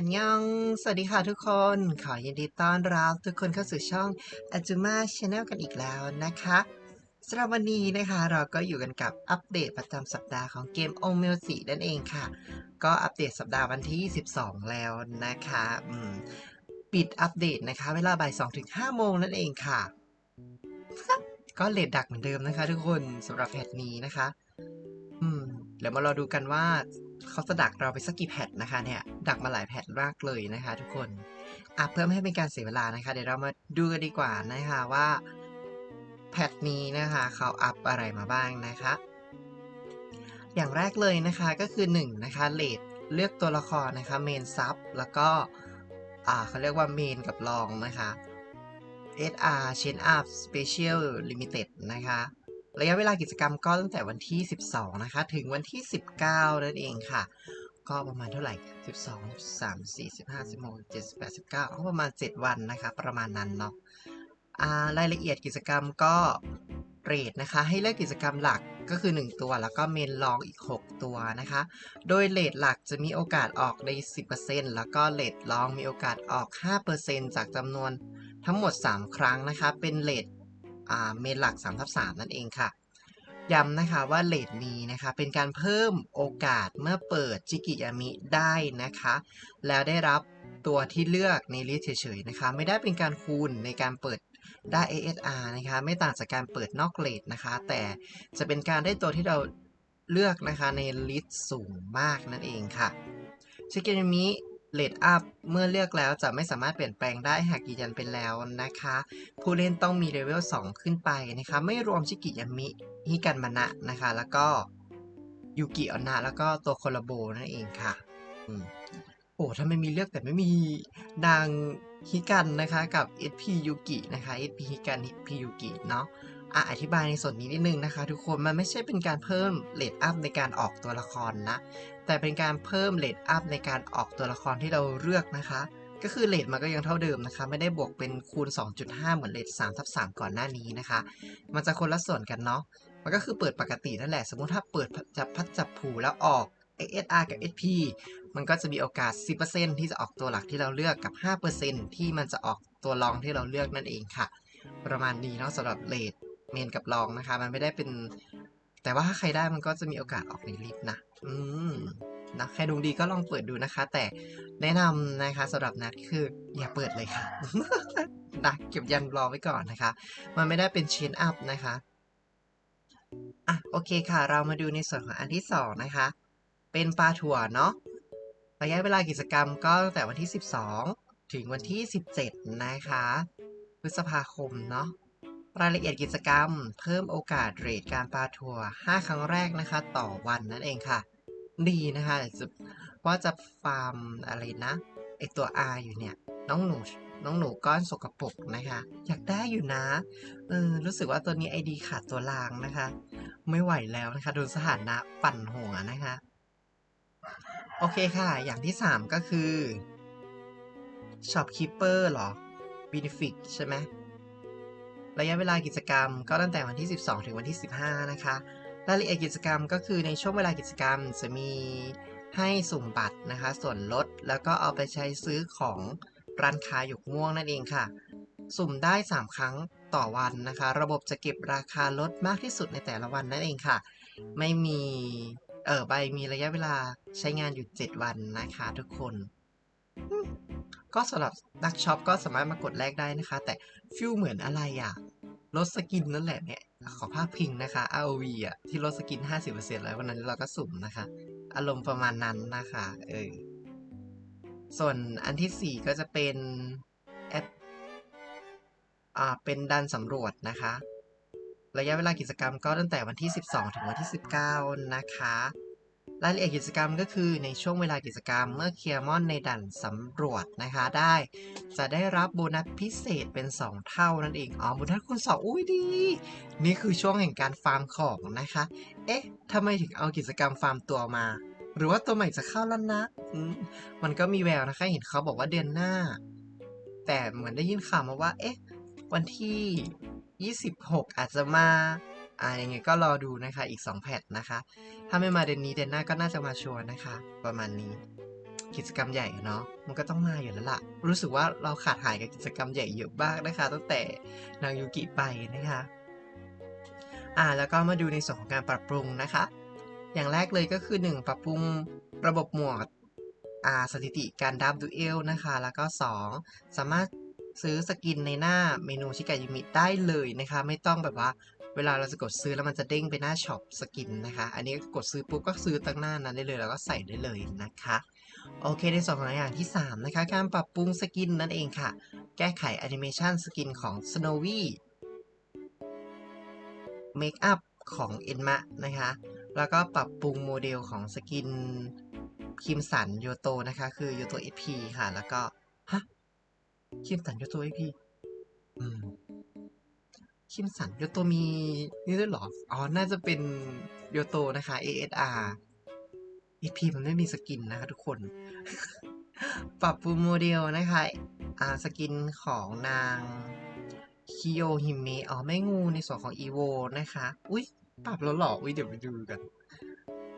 อันยอง สวัสดีค่ะทุกคน ขอยินดีต้อนรับทุกคนเข้าสู่ช่อง a j u m a Channel กันอีกแล้วนะคะสำหรับวันนี้นะคะเราก็อยู่กันกับอัปเดตประจำสัปดาห์ของเกม o m e l 4นั่นเองค่ะ ก็อัปเดตสัปดาห์วันที่ 12 แล้วนะคะปิดอัปเดตนะคะ เวลาบ่าย2ถึง5โมงนั่นเองค่ะ ก็เลทดักเหมือนเดิมนะคะ ทุกคนสำหรับแพทนี้นะคะ อืมเดี๋ยวมารอดูกันว่าเขาจะดักเราไปสักกี่แพทนะคะเนี่ย ดักมาหลายแพทมากเลยนะคะทุกคนอะเพื่อไม่ให้เป็นการเสียเวลานะคะเดี๋ยวเรามาดูกันดีกว่านะคะว่าแพทนี้นะคะเขาอัพอะไรมาบ้างนะคะ อย่างแรกเลยนะคะก็คือ1นะคะเลดเลือกตัวละครนะคะเมนซับแล้วก็อ่าเขาเรียกว่าเมนกับรองนะคะ SR Chain Up Special Limited นะคะระยะเวลากิจกรรมก็ตั้งแต่วันที่ 12 นะคะ ถึงวันที่ 19 นั่นเองค่ะ ก็ประมาณเท่าไหร่ 12 13 4 15 16 17 18 19ก็ประมาณ 7 วันนะคะประมาณนั้นเนาะอ่ารายละเอียดกิจกรรมก็เรทนะคะให้เลือกกิจกรรมหลักก็คือ 1 ตัว แล้วก็เมนลองอีก 6 ตัวนะคะ โดยเลทหลักจะมีโอกาสออกใน 10%แล้วก็เลทลองมีโอกาสออก 5%จากจำนวนทั้งหมด 3 ครั้งนะคะ เป็นเลทเมนหลัก3ทับ3นั่นเองค่ะ ย้ำนะคะว่าเลทนี้นะคะเป็นการเพิ่มโอกาสเมื่อเปิดจิกิยามิได้นะคะ แล้วได้รับตัวที่เลือกในลิสต์เฉยๆนะคะ ไม่ได้เป็นการคูณในการเปิดได้ ASR นะคะ ไม่ต่างจากการเปิดนอกเลทนะคะ แต่จะเป็นการได้ตัวที่เราเลือกนะคะในลิสต์สูงมากนั่นเองค่ะจิกิยามิ เลดอัพเมื่อเลือกแล้วจะไม่สามารถเปลี่ยนแปลงได้หากยืนยันเป็นแล้วนะคะ ผู้เล่นต้องมีเลเวล2 ขึ้นไปนะคะ ไม่รวมชิกิยามิฮิกันมานะนะคะ แล้วก็ยูกิออนะแล้วก็ตัวโคลาโบนั่นเองค่ะอโอ้ถ้าไม่มีเลือกแต่ไม่มีนางฮิกันนะคะกับ SP ยูกินะคะ SP ฮิกัน SP ยูกิเนาะ ออธิบายในส่วนนี้นิดนึงนะคะ ทุกคนมันไม่ใช่เป็นการเพิ่มเลดอัพในการออกตัวละครนะ แต่เป็นการเพิ่มเลดอัพในการออกตัวละครที่เราเลือกนะคะ ก็คือเลทมันก็ยังเท่าเดิมนะคะ ไม่ได้บวกเป็นคูณ 2.5 เหมือนเลท3ทับ3ก่อนหน้านี้นะคะ มันจะคนละส่วนกันเนาะมันก็คือเปิดปกตินั่นแหละ สมมุติถ้าเปิดจับพัดจับผูแล้วออก XSR กับ SP มันก็จะมีโอกาส 10%ที่จะออกตัวหลักที่เราเลือกกับ 5%ที่มันจะออกตัวรองที่เราเลือกนั่นเองค่ะ ประมาณนี้เนาะสำหรับเลท เมนกับรองนะคะ มันไม่ได้เป็น แต่ว่าถ้าใครได้มันก็จะมีโอกาสออกในลิฟต์นะ อืมนะใครดวงดีก็ลองเปิดดูนะคะ แต่แนะนำนะคะสำหรับนัดคืออย่าเปิดเลยค่ะนะเก็บยันรอไว้ก่อนนะคะ มันไม่ได้เป็นเชนอัพนะคะอะโอเคค่ะ เรามาดูในส่วนของอันที่สองนะคะ เป็นปลาถั่วเนาะระยะเวลากิจกรรมก็ตั้งแต่วันที่ 12 ถึงวันที่ 17 นะคะ พฤษภาคมเนาะ รายละเอียดกิจกรรม เพิ่มโอกาสเรทการปาถั่ว5ครั้งแรกนะคะ ต่อวันนั่นเองค่ะ ดีนะคะว่าจะฟาร์มอะไรนะไอตัว R อยู่เนี่ย น้องหนูน้องหนูก้อนสกปรกนะคะ อยากได้อยู่นะเออรู้สึกว่าตัวนี้ไอดีขาดตัวลางนะคะ ไม่ไหวแล้วนะคะโดนสถานะปั่นหัวนะคะ โอเคค่ะ อย่างที่ 3 ก็คือ Shopkeeper หรอ Benefit ใช่ไหม ระยะเวลากิจกรรมก็ตั้งแต่วันที่ 12 ถึงวันที่ 15 นะคะ รายละเอียดกิจกรรมก็คือในช่วงเวลากิจกรรมจะมีให้สุ่มบัตรนะคะ ส่วนลดแล้วก็เอาไปใช้ซื้อของร้านค้าหยกม่วงนั่นเองค่ะ สุ่มได้ 3 ครั้งต่อวันนะคะ ระบบจะเก็บราคาลดมากที่สุดในแต่ละวันนั่นเองค่ะ ไม่มีเออใบมีระยะเวลาใช้งานอยู่ 7 วันนะคะทุกคน ก็สำหรับนักช็อปก็สามารถมากดแลกได้นะคะ แต่ฟิลเหมือนอะไรอะลดสกินนั่นแหละเนี่ย ขอภาพพิงนะคะ ROV อะ ที่ลดสกิน 50%แล้ววันนั้นเราก็สุ่มนะคะ อารมณ์ประมาณนั้นนะคะ เออ ส่วนอันที่ 4 ก็จะเป็นแอปอ่าเป็นดันสำรวจนะคะ ระยะเวลากิจกรรมก็ตั้งแต่วันที่ 12 ถึงวันที่ 19 นะคะ รายละเอียดกิจกรรมก็คือในช่วงเวลากิจกรรม เมื่อเคลียร์มอนในด่านสำรวจนะคะได้ จะได้รับโบนัสพิเศษเป็น 2 เท่านั่นเองอ๋อโบนัสคูณ2อุ้ยดี นี่คือช่วงแห่งการฟาร์มของนะคะ เอ๊ะทำไมถึงเอากิจกรรมฟาร์มตัวมา หรือว่าตัวใหม่จะเข้าแล้วนะมมันก็มีแววนะคะเห็นเขาบอกว่าเดือนหน้า แต่เหมือนได้ยินข่าวมาว่า เอ๊ะ วันที่ 26 อาจจะมา อ่ายังไงก็รอดูนะคะอีก 2 แพทนะคะ ถ้าไม่มาเดือนนี้เดือนหน้าก็น่าจะมาชัวร์นะคะ ประมาณนี้คกิจกรรมใหญ่อะเนาะมันก็ต้องมาอยู่แล้วล่ะ รู้สึกว่าเราขาดหายกับกิจกรรมใหญ่เยอะมากนะคะ ตั้งแต่นางยูกิไปนะคะอ่าแล้วก็มาดูในส่วนของการปรับปรุงนะคะ อย่างแรกเลยก็คือ 1 ปรับปรุงระบบหมวดอ่าสถิติการดับดูเอลนะคะ แล้วก็ 2 สามารถซื้อสกินในหน้าเมนูชิกายูมิได้เลยนะคะ ไม่ต้องแบบว่า เวลาเราจะกดซื้อแล้วมันจะเด้งไปหน้าช็อปสกินนะคะ อันนี้กดซื้อปุ๊บก็ซื้อตั้งหน้านั้นได้เลย แล้วก็ใส่ได้เลยนะคะ โอเคในส่วนของอย่างที่ 3 นะคะ การปรับปรุงสกินนั่นเองค่ะ แก้ไขแอนิเมชันสกินของ Snowy เมคอัพของเอ็นมะนะคะ แล้วก็ปรับปรุงโมเดลของสกินคิมสันโยโตนะคะ คือโยโตเอพีค่ะ แล้วก็ ฮะ คิมสันโยโตเอพีอืม คิมสันโยโตมีนี่ด้วยหรอ อ๋อ น่าจะเป็นโยโตนะคะ ASR EP มันไม่มีสกินนะคะทุกคน ปรับปรุงโมเดลนะคะอ่าสกินของนางคิโยฮิเมะ อ๋อ แม่งูในส่วนของอีโวนะคะ อุ๊ย ปรับแล้วหรอ อุ๊ย เดี๋ยวไปดูกัน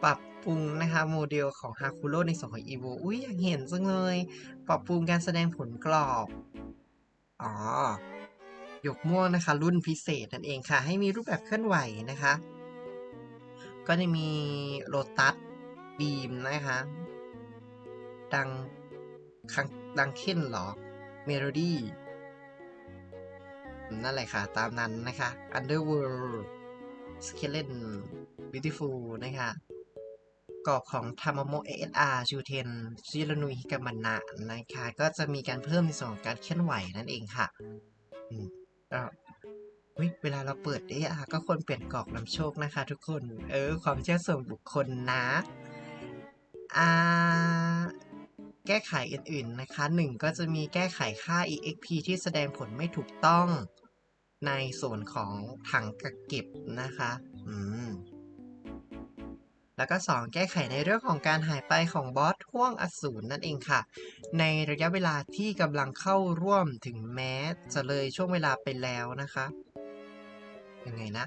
ปรับปรุงนะคะโมเดลของฮาคุโร่ในส่วนของอีโวอุ๊ย อยากเห็นจังเลย ปรับปรุงการแสดงผลกรอบ อ๋อ หยกม่วงนะคะ รุ่นพิเศษนั่นเองค่ะ ให้มีรูปแบบเคลื่อนไหวนะคะ ก็จะมีโ o ตัสบีมนะคะ ดังคังดังเค้นหรอ เมโลดี้ นั่นแหละค่ะ ตามนั้นนะคะ Underworld Skeleton Beautiful นะคะกรอบของ Tamamo ASR ชูเทนชิรนุยฮิกามันนะนะคะ ก็จะมีการเพิ่มในส่วนของการเคลื่อนไหวนั่นเองค่ะ ก็เฮ้ยเวลาเราเปิด AR ก็ควรเปลี่ยนกรอกนำโชคนะคะ ทุกคน เออ ความเชื่อส่วนบุคคลนะอ่าแก้ไขอื่นๆนะคะหนึ่งก็จะมีแก้ไขค่า EXP ที่แสดงผลไม่ถูกต้องในส่วนของถังกักเก็บนะคะ อืม แล้วก็ 2 แก้ไขในเรื่องของการหายไปของบอสห่วงอสูรนั่นเองค่ะ ในระยะเวลาที่กำลังเข้าร่วมถึงแม้จะเลยช่วงเวลาไปแล้วนะคะยังไงนะ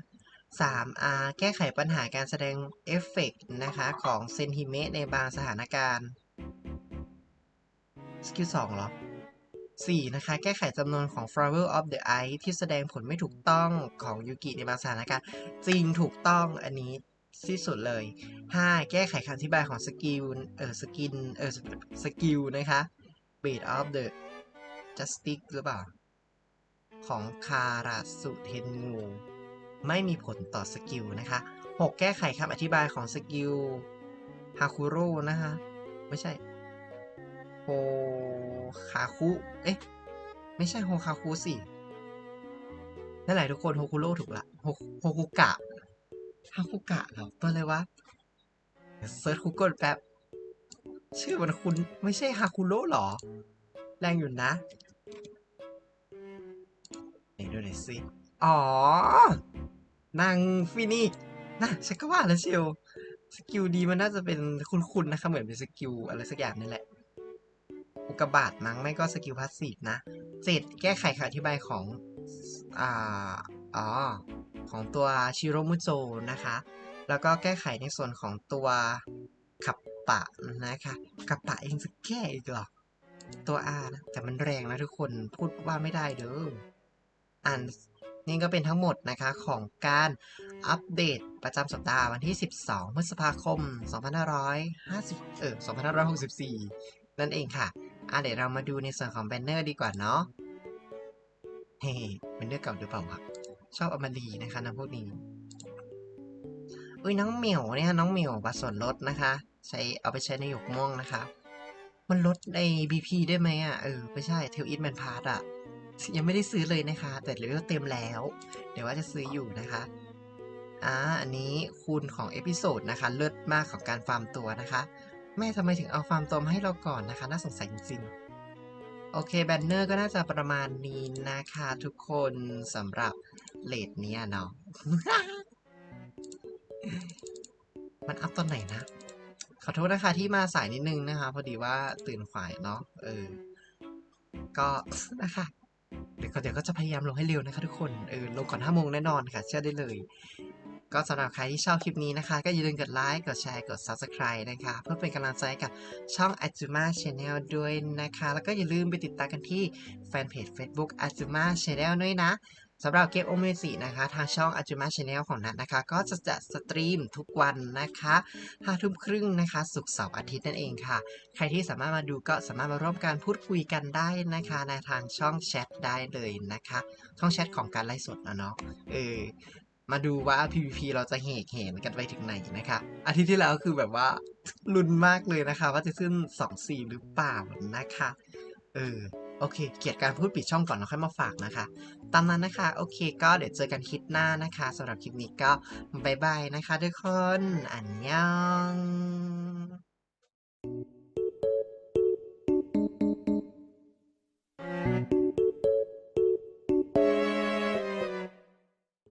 3. R แก้ไขปัญหาการแสดงเอฟเฟกต์นะคะของเซนฮิเมะในบางสถานการณ์สกิล2เหรอ 4. นะคะ แก้ไขจำนวนของ Flower of the Ice ที่แสดงผลไม่ถูกต้องของยูกิในบางสถานการณ์ จริงถูกต้องอันนี้ ที่สุดเลย 5. แก้ไขคำอธิบายของสกิลเออสกินเออสกิลนะคะ Blade of the Justice หรือเปล่า ของคาราสุเทนงูไม่มีผลต่อสกิลนะคะ 6. แก้ไขคำอธิบายของสกิลฮาคุโร่นะคะ ไม่ใช่โฮคาคุ เอ๊ะ ไม่ใช่โฮคาคุสิ นั่นแหละทุกคนโฮคุโร่ถูกละโฮโฮคุกะ ฮาคุกะเหรอตัวอะไรวะเซิร์ชคูเกิลแป๊บ ชื่อมันคุณไม่ใช่ฮาคุโร่หรอ แรงอยู่นะไหนดูหน่อยสิ อ๋อ นางฟินิกนะฉันก็ว่าแล้วเชียวสกิลดีมันน่าจะเป็นคุณๆนะคะ เหมือนเป็นสกิลอะไรสักอย่างนี่แหละ อุกบาตมั้งไม่ก็สกิลพาสซีฟนะ เจ็ดแก้ไขคำอธิบายของ อ่า อ๋อ ของตัวชิโรมุโจนะคะ แล้วก็แก้ไขในส่วนของตัวขับปะนะคะขับปะเองจะแก้อีกหรอตัว R นะแต่มันแรงนะทุกคนพูดว่าไม่ได้เด้ออ่านนี่ก็เป็นทั้งหมดนะคะของการอัปเดตประจำสัปดาห์วันที่ 12 พฤษภาคม 2550 เออ 2564 นั่นเองค่ะ อะเดี๋ยวเรามาดูในส่วนของแบนเนอร์ดีกว่าเนาะ เฮ้แบนเนอร์เก่าหรือเปล่าครับ ชอบอมรีนะคะน้ำพวกนี้อุ้ยน้องเหมียวเนี่ยน้องเหมียวบัตรส่วนลดนะคะ ใช้เอาไปใช้ในหยกม่วงนะคะ มันลดใน BP ได้ไหมอะเออไม่ใช่เทลอิทแมนพาร์ตอะยังไม่ได้ซื้อเลยนะคะ แต่เลเวลเต็มแล้ว เดี๋ยวว่าจะซื้ออยู่นะคะอ่าอันนี้คูณของเอพิโซดนะคะเลิศมากของการฟาร์มตัวนะคะ แม่ทำไมถึงเอาฟาร์มตัวมาให้เราก่อนนะคะ น่าสงสัยจริงๆ โอเคแบนเนอร์ก็น่าจะประมาณนี้นะคะทุกคนสำหรับเลดเนี้ยเนาะ มันอัพตอนไหนนะ ขอโทษนะคะที่มาสายนิดนึงนะคะ พอดีว่าตื่นขวายเนาะเออ ก็นะคะเดี๋ยวก็เดี๋ยวก็จะพยายามลงให้เร็วนะคะทุกคน เออ ลงก่อนห้าโมงแน่นอนค่ะ เชื่อได้เลย ก็สำหรับใครที่ชอบคลิปนี้นะคะ ก็อย่าลืมกดไลค์ กดแชร์ กด Subscribe นะคะ เพื่อเป็นกำลังใจกับช่อง Azuma Channel ด้วยนะคะ แล้วก็อย่าลืมไปติดตามกันที่แฟนเพจ Facebook Azuma Channel ด้วยนะสำหรับเกมโอเมสินะคะ ทางช่อง Azuma Channel ของนัทนะคะ ก็จะจัดสตรีมทุกวันนะคะห้าทุ่มครึ่งนะคะศุกร์เสาร์อาทิตย์นั่นเองค่ะ ใครที่สามารถมาดูก็สามารถมาร่วมการพูดคุยกันได้นะคะในทางช่องแชทได้เลยนะคะ ช่องแชทของการไลฟ์สดนะเนาะเออ มาดูว่า PVP เราจะเหกเห็นกันไปถึงไหนนะคะอาทิตย์ที่แล้วคือแบบว่าลุ้นมากเลยนะคะ ว่าจะขึ้น2 4หรือเปล่านะคะ เออโอเค เกียดการพูดปิดช่องก่อนแล้วค่อยมาฝากนะคะ ตามนั้นนะคะ โอเค ก็เดี๋ยวเจอกันคลิปหน้านะคะสำหรับคลิปนี้ก็บายบายนะคะทุกคน อันยอง